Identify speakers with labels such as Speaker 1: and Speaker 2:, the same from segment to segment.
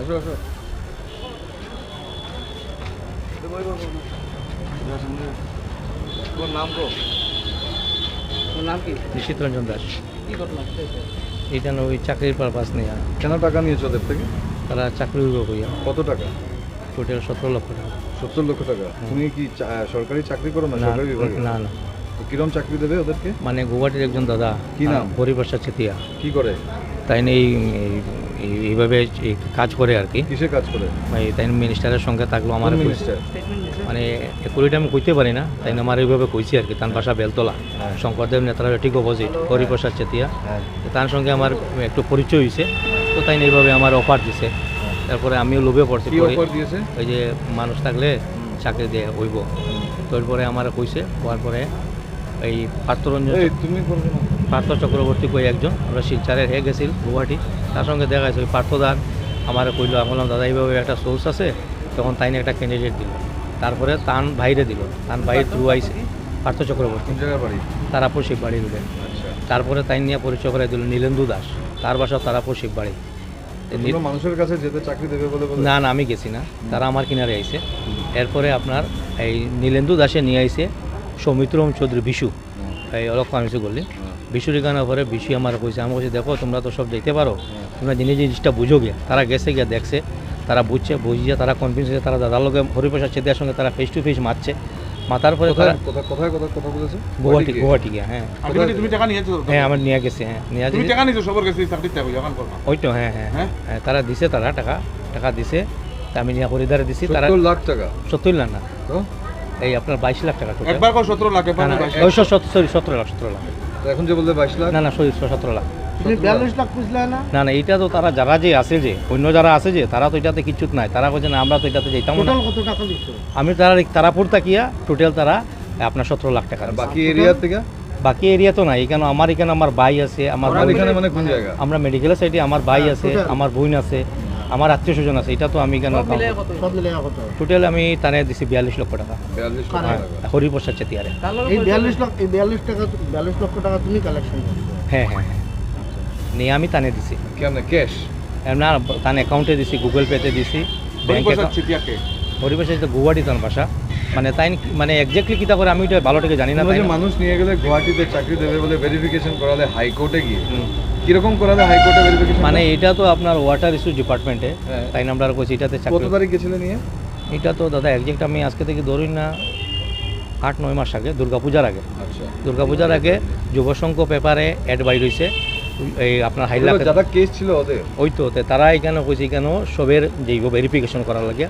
Speaker 1: আসো আসো। তোর নাম তো
Speaker 2: তোর নাম কি?
Speaker 3: নিশীত রঞ্জন দাস।
Speaker 2: কি ঘটনা
Speaker 3: এটা ওই চাকরির পারপাস নিয়ে।
Speaker 1: কেন টাকা নিয়েছো ওদের থেকে?
Speaker 3: তারা চাকরি হইব কইয়া।
Speaker 1: কত টাকা?
Speaker 3: টোটাল সতেরো লক্ষ টাকা।
Speaker 1: সত্তর লক্ষ টাকা। তুমি কি চা- সরকারি চাকরি করো না
Speaker 3: না
Speaker 1: সরকারি বিভাগে?
Speaker 3: না না।
Speaker 1: কিরম চাকরি দেবে ওদেরকে?
Speaker 3: মানে গুয়াহাটির একজন দাদা।
Speaker 1: কি নাম?
Speaker 3: হরিপ্রসাদ চেতিয়া।
Speaker 1: কি করে?
Speaker 3: তাই এই- এইভাবে এই কাজ করে আর কি।
Speaker 1: কিসে কাজ করে?
Speaker 3: মানে তাই মিনিস্টারের সঙ্গে থাকল আমার
Speaker 1: মিনিস্টার
Speaker 3: মানে একুরিটা আমি কইতে পারি না তাই আমার এইভাবে কইছি আর কি তার বাসা বেলতলা।
Speaker 1: হ্যাঁ।
Speaker 3: শঙ্করদেব নেতারা ঠিক অপোজিট হরিপ্রসাদ চেতিয়া।
Speaker 1: হ্যাঁ।
Speaker 3: তার সঙ্গে আমার একটু পরিচয় হয়েছে তো তাই এইভাবে আমার অফার দিছে। তারপরে আমিও লোভে পড়ছি
Speaker 1: অফার দিয়েছে?
Speaker 3: ওই যে মানুষ থাকলে চাকরি দিয়ে হইব। তারপরে আমার কইছে হওয়ার পরে এই পার্থরঞ্জন
Speaker 1: তুমি
Speaker 3: পার্থ চক্রবর্তী কই একজন আমরা শিলচারের হয়ে গেছিল গুয়াহাটি। তার সঙ্গে দেখা গেছে ওই পার্থদার আমার কইলো আমি বললাম দাদা এইভাবে একটা সোর্স আছে? তখন তাইনে একটা ক্যান্ডিডেট দিল। তারপরে তান বাইরে দিল। তান বাইরে থ্রু আইসে পার্থ চক্রবর্তী। তারাপুর শিববাড়ি দিলে
Speaker 1: আচ্ছা।
Speaker 3: তারপরে তাই নিয়ে পরিচয় করে দিল নীলেন্দু দাস। তার বাসা তারাপুর শিববাড়ি
Speaker 1: মানুষের কাছে যেতে চাকরি দেবে বলে
Speaker 3: না না আমি গেছি না। তারা আমার কিনারে আইছে। এরপরে আপনার এই নীলেন্দু দাসে নিয়ে আইছে সৌমিত্রম চৌধুরী বিশু এই অলক্ষ আমি বললি। বিশুর গানের পরে বিশু আমার কইছে আমি কইছি দেখো তোমরা তো সব যেতে পারো। তোমরা জিনিস জিনিসটা বুঝো গিয়া তারা গেছে গিয়া দেখছে তারা বুঝছে বুঝিয়ে তারা কনফিউজ হয়েছে তারা দাদার লোকে হরিপ্রসাদ চেতিয়ার সঙ্গে তারা ফেস টু ফেস মারছে। মাতার পরে তারা
Speaker 1: কোথায় কোথায় কোথায় কথা কথা বলেছে?
Speaker 3: গুয়াহাটি গুয়াহাটি গিয়া? হ্যাঁ।
Speaker 4: তুমি টাকা নিয়েছো
Speaker 3: হ্যাঁ আমার নিয়ে গেছে হ্যাঁ নিয়ে
Speaker 4: তুমি টাকা নিয়েছো সবার কাছে চাকরির টাকা যখন করবা।
Speaker 3: ওই তো হ্যাঁ হ্যাঁ
Speaker 4: হ্যাঁ?
Speaker 3: হ্যাঁ তারা দিছে তারা টাকা টাকা দিছে আমি নিয়ে হরিদারে দিছি তারা
Speaker 1: সত্তর লাখ টাকা।
Speaker 3: সত্তর লাখ না।
Speaker 1: তো?
Speaker 3: এই আপনার বাইশ লাখ টাকা
Speaker 4: একবার সতেরো লাখ একবার
Speaker 3: না না
Speaker 4: কর বাইশ লাখ।
Speaker 3: সরি সতেরো লাখ সতেরো লাখ।
Speaker 1: তো এখন যে বলতে বাইশ লাখ?
Speaker 3: না না সরি সতেরো লাখ।
Speaker 2: বিয়াল্লিশ লাখ। খুঁজলে না?
Speaker 3: না না এইটা তো তারা যারা যে আছে যে অন্য যারা আছে যে তারা তো এটাতে কিচ্ছু নাই। তারা বলছে না আমরা তো এটাতে যেতাম না।
Speaker 2: টোটাল কত টাকা
Speaker 3: আমি তারা তারাপুর তাকিয়া টোটাল তারা আপনার সতেরো লাখ টাকা
Speaker 1: বাকি এরিয়া থেকে?
Speaker 3: বাকি এরিয়া তো নাই এখানে আমার এখানে আমার ভাই আছে আমার
Speaker 1: মানে কোন জায়গা?
Speaker 3: আমরা মেডিকেলের সাইডে আমার ভাই আছে আমার বোন আছে। আমার আত্মীয় স্বজন আছে এটা তো আমি
Speaker 2: কত?
Speaker 3: টোটাল আমি তানে দিছি বিয়াল্লিশ লক্ষ টাকা।
Speaker 2: হ্যাঁ।
Speaker 3: হরিপ্রসাদ চেতিয়ারে।
Speaker 2: এই বিয়াল্লিশ লক্ষ বিয়াল্লিশ টাকা বিয়াল্লিশ লক্ষ টাকা তুমি কালেকশন
Speaker 3: হ্যাঁ হ্যাঁ হ্যাঁ। নিয়ে আমি তানে দিছি।
Speaker 1: কেন ক্যাশ
Speaker 3: না তানে অ্যাকাউন্টে দিছি গুগল পেতে দিছি ব্যাংকে
Speaker 4: হরিপ্রসাদ চেতিয়াকে
Speaker 3: তো গুয়াহাটি তার বাসা মানে তাই মানে এক্স্যাক্টলি কিতা করে আমি ওইটা ভালো থেকে জানি না।
Speaker 1: মানুষ নিয়ে গেলে গুয়াহাটিতে চাকরি দেবে বলে ভেরিফিকেশন করালে হাইকোর্টে গিয়ে কীরকম করালে হাইকোর্টে ভেরিফিকেশন
Speaker 3: মানে এটা তো আপনার ওয়াটার ইস্যু ডিপার্টমেন্টে। তাই আমরা কইছি এটাতে
Speaker 1: কত
Speaker 3: চাকরি
Speaker 1: তারিখ গেছিলে নিয়ে?
Speaker 3: এটা তো দাদা একজ্যাক্ট আমি আজকে থেকে ধরি না আট নয় মাস আগে দুর্গাপূজার আগে।
Speaker 1: আচ্ছা।
Speaker 3: দুর্গাপূজার আগে যুবসংঘ পেপারে অ্যাড বাই রয়েছে এই আপনার হাইলা
Speaker 1: ওগুলো যারা কেস ছিল ওদের?
Speaker 3: ওই তো তারা এখানে কইছে কেন সবের যেইব ভেরিফিকেশন করার লাগে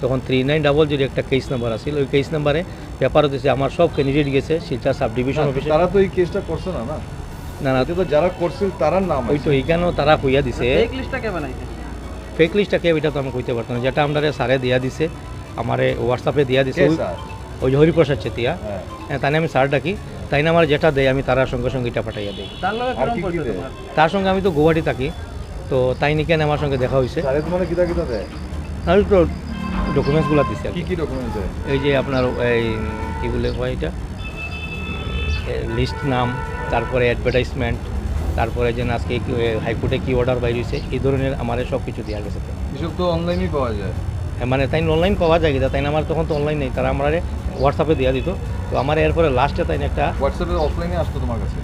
Speaker 3: তখন থ্রি নাইন ডাবল জিরো একটা কেস নাম্বার আছিল ওই কেস নাম্বারে ব্যাপার দিয়েছে আমার সব ক্যান্ডিডেট গেছে শিলচর সাব ডিভিশন অফিসে
Speaker 1: তারা তো এই কেসটা করছে না না।
Speaker 3: না না।
Speaker 1: তো যারা করছিল তারার নাম
Speaker 3: ওই তো এইখানেও তারা কইয়া দিছে।
Speaker 2: এই লিস্টটা কে বানাইছে?
Speaker 3: ফেক লিস্টটা কে এটা তো আমি কইতে পারতাম না। যেটা আমরা স্যারে দিয়া দিছে আমারে হোয়াটসঅ্যাপে দিয়া দিছে ওই- যে হরিপ্রসাদ চেতিয়া।
Speaker 1: হ্যাঁ।
Speaker 3: হ্যাঁ তাই আমি স্যার ডাকি। তাই না আমার যেটা দেয় আমি তার সঙ্গে সঙ্গে এটা পাঠাইয়া দিই।
Speaker 2: তার
Speaker 3: সঙ্গে আমি তো গুয়াহাটি থাকি তো তাই নিকে আমার সঙ্গে দেখা হয়েছে আর ডকুমেন্টসগুলো আর
Speaker 1: কি
Speaker 3: কি।
Speaker 1: ডকুমেন্টস
Speaker 3: এই যে আপনার এই কী বলে হয় এটা? লিস্ট নাম তারপরে অ্যাডভার্টাইজমেন্ট তারপরে যে আজকে হাইকোর্টে কী অর্ডার বাইর হয়েছে এই ধরনের আমার সব কিছু দেওয়া গেছে। তো।
Speaker 1: এসব তো অনলাইনেই পাওয়া যায়।
Speaker 3: হ্যাঁ, মানে তাই অনলাইন পাওয়া যায় কিনা তাই না? আমার তখন তো অনলাইন নেই তারা আমার হোয়াটসঅ্যাপে দেওয়া দিত। তো আমার এরপরে লাস্টে তাই না একটা
Speaker 1: হোয়াটসঅ্যাপে অফলাইনে আসতো তোমার কাছে?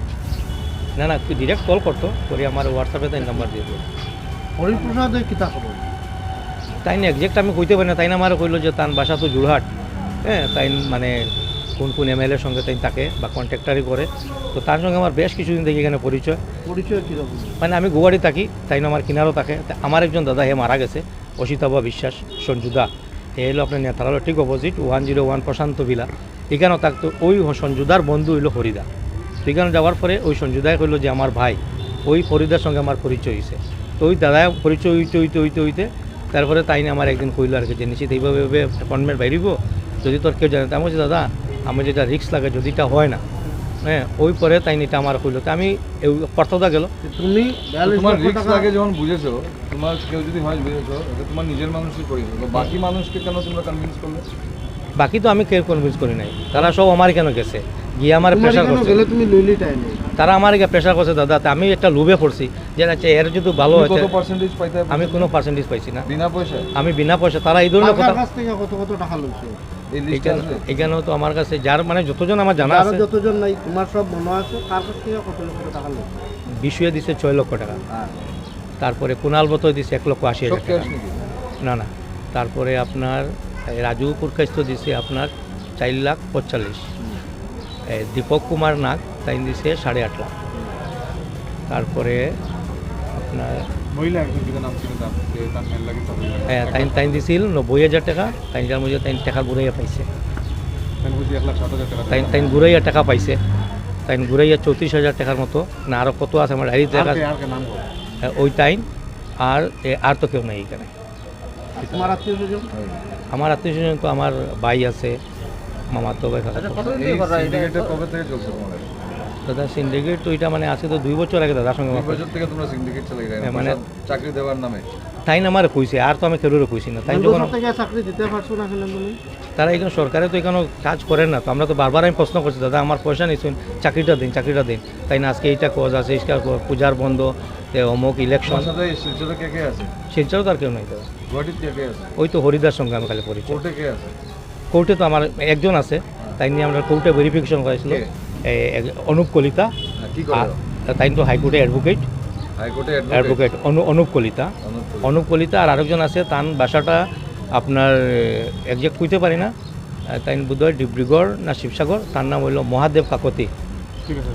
Speaker 3: না না তুই ডিরেক্ট কল করতো করে আমার হোয়াটসঅ্যাপে তাই নাম্বার দিয়ে দিত
Speaker 2: হরিপ্রসাদের কিতা খবর
Speaker 3: তাই না? একজ্যাক্ট আমি কইতে পারি না তাই না আমার কইলো যে তার বাসা তো জুরহাট হ্যাঁ তাই মানে কোন কোন এম এল এর সঙ্গে তাই থাকে বা কন্ট্রাক্টারই করে। তো তার সঙ্গে আমার বেশ কিছুদিন থেকে এখানে পরিচয়।
Speaker 2: পরিচয় কীরকম?
Speaker 3: মানে আমি গুয়াহাটি থাকি তাই না আমার কিনারও থাকে। আমার একজন দাদা হে মারা গেছে অসিতাবা বিশ্বাস সঞ্জুদা এ হলো আপনার নেতারালো ঠিক opposite one zero one Prashanta villa. এখানেও থাকতো ওই সঞ্জুদার বন্ধু হইল হরিদা তো এখানে যাওয়ার পরে ওই সঞ্জুদাই কইলো যে আমার ভাই ওই হরিদার সঙ্গে আমার পরিচয় হয়েছে তো ওই দাদা পরিচয় হইতে হইতে হইতে হইতে তারপরে তাই না আমার একদিন কইল আর কি যে নিশ্চিত এইভাবে এইভাবে অ্যাপয়েন্টমেন্ট বাইরিব যদি তোর কেউ জানে তা আমি বলছি দাদা আমার যেটা রিক্স লাগে যদি এটা হয় না। হ্যাঁ ওই পরে তাই নিটা আমার কইলো। তো আমি এই গেল।
Speaker 2: তুমি
Speaker 1: তোমার
Speaker 2: টাকা
Speaker 1: লাগে যখন বুঝেছ তোমার কেউ যদি হয় বুঝেছ এটা তোমার নিজের মানুষই করেছ তো বাকি মানুষকে কেন তোমরা কনভিন্স করলে?
Speaker 3: বাকি তো আমি কেউ কনভিন্স করি নাই। তারা সব আমার কেন গেছে? গিয়ে আমার প্রেশার করছে।
Speaker 2: তুমি লইলি টাইম?
Speaker 3: তারা আমার এগে প্রেশার করছে দাদা তা আমি একটা লোভে পড়ছি। যে আচ্ছা এর যদি ভালো হয়েছে
Speaker 1: পাইতে
Speaker 3: আমি কোনো পার্সেন্টেজ পাইছি না।
Speaker 1: বিনা পয়সায়?
Speaker 3: আমি বিনা পয়সা তারা এই ধরনের কথা
Speaker 2: কত কত টাকা লইছে?
Speaker 3: এখানেও তো আমার কাছে যার মানে যতজন আমার জানা আছে
Speaker 2: যতজন নাই তোমার সব মনে আছে কার কাছ থেকে কত লক্ষ টাকা লইছে?
Speaker 3: বিষয়ে দিছে ছয় লক্ষ টাকা।
Speaker 2: হ্যাঁ।
Speaker 3: তারপরে কুণাল বতয় দিছে এক লক্ষ আশি হাজার টাকা। না না। তারপরে আপনার রাজু পুরকাইস্ত দিছে আপনার চার লাখ পঁয়তাল্লিশ। দীপক কুমার নাগ তাই দিছে সাড়ে আট লাখ তারপরে আপনার
Speaker 4: মহিলা নাম ছিল
Speaker 3: হ্যাঁ, তাইন তাইন দিছিল নব্বই হাজার টাকা তাইন যার মধ্যে তাইন টাকা ঘুরাইয়া পাইছে।
Speaker 4: তাই
Speaker 3: তাইন তাইন ঘুরাইয়া টাকা পাইছে। তাইন ঘুরাইয়া চৌত্রিশ হাজার টাকার মতো। না আরও কত আছে আমার ডায়েরি টাকা হ্যাঁ, ওই টাইম আর এ, আর তো কেউ নেই এখানে। আমার আত্মীয় স্বজন তো আমার ভাই আছে মামা তো ভাই দাদা সিন্ডিকেট তো এটা মানে আছে তো দুই বছর আগে দাদার সঙ্গে
Speaker 1: দুই
Speaker 3: আমার
Speaker 1: বছর থেকে তোমরা সিন্ডিকেট চালাই
Speaker 3: হ্যাঁ, মানে-
Speaker 1: চাকরি দেওয়ার নামে।
Speaker 3: তাই না আমার কইছে আর তো আমি কেউরে কইছি না। তাই যখন
Speaker 2: চাকরি দিতে পারছ না কেন তুমি
Speaker 3: তারা এখানে সরকারে তো এখানে কাজ করেন না তো আমরা তো বারবার আমি প্রশ্ন করছি দাদা আমার পয়সা নিচ্ছেন চাকরিটা দিন চাকরিটা দিন। তাই না আজকে এইটা কজ আছে ইস্কার পূজার বন্ধ অমুক ইলেকশন শিলচরও কেউ নেই দাদা। ওই তো হরিদার সঙ্গে আমি খালি পরিচয়।
Speaker 1: কোর্টে কে আছে?
Speaker 3: কোর্টে তো আমার একজন আছে তাই নিয়ে আমরা কোর্টে ভেরিফিকেশন করেছিল অনুপ কলিতা।
Speaker 1: হ্যাঁ, কি করে?
Speaker 3: আর তাই তো হাইকোর্টে অ্যাডভোকেট অ্যাডভোকেট অনু অনুপ কলিতা। অনুপ কলিতা। আর আরেকজন আছে তার বাসাটা আপনার একজ্যাক্ট কইতে পারি না। তাই বোধহয় ডিব্রুগড় না শিবসাগর তার নাম হইল মহাদেব কাকতি।
Speaker 4: ঠিক আছে